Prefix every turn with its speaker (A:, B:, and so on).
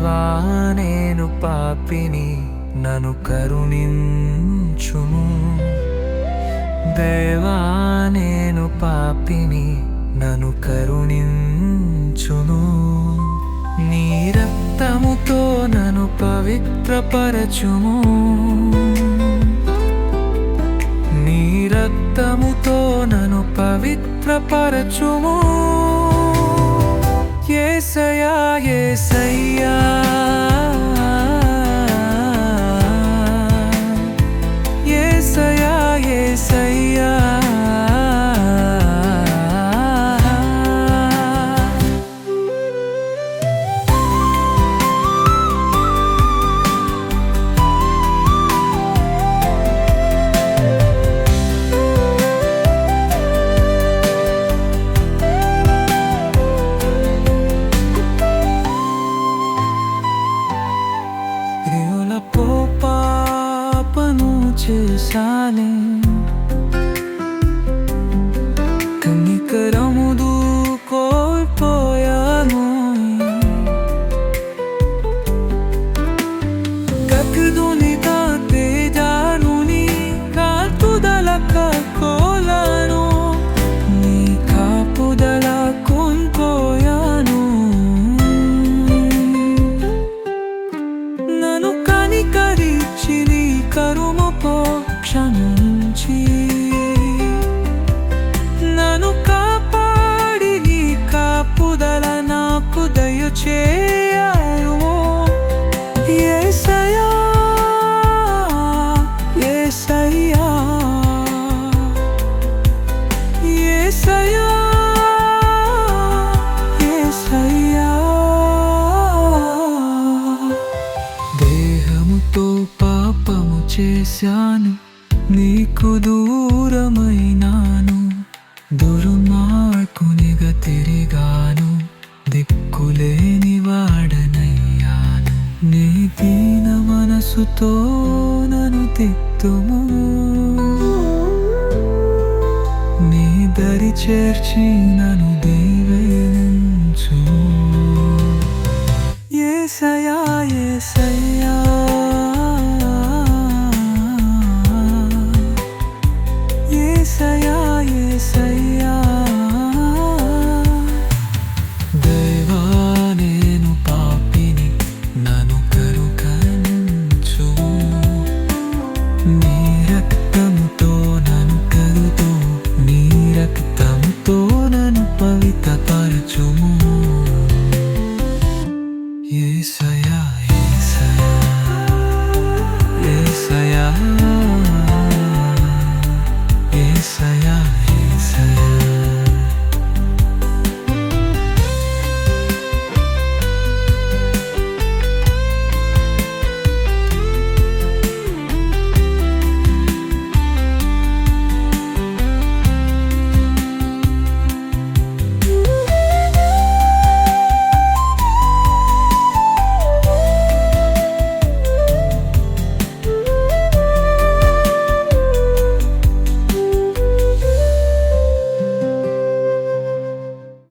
A: దేవా నేను పాపిని నను కరుణించుము. దేవా నేను పాపిని నను కరుణించును నీ రక్తముతో నను పవిత్రపరచుము. నీ రక్తముతో నను పవిత్రపరచుము. ఏసయా ఏసయ్యా Jerusalem. క్షమించి. నన్ను కాపాడి నీ కాపుదల నాకు దయచేయారు యేసయ్యా యేసయ్యా నీకు దూరమైనాను దుర్మార్గునిగా తిరిగాను దిక్కులేని వాడనయ్యాను. నీ దీన మనసుతో నన్ను తిత్తుము నీ దరి చేర్చి నన్ను దే నీ రక్తంతో నన్ను కలుతో నీ రక్తంతో నన్ను పవిత్రపరచుము. ఏసయ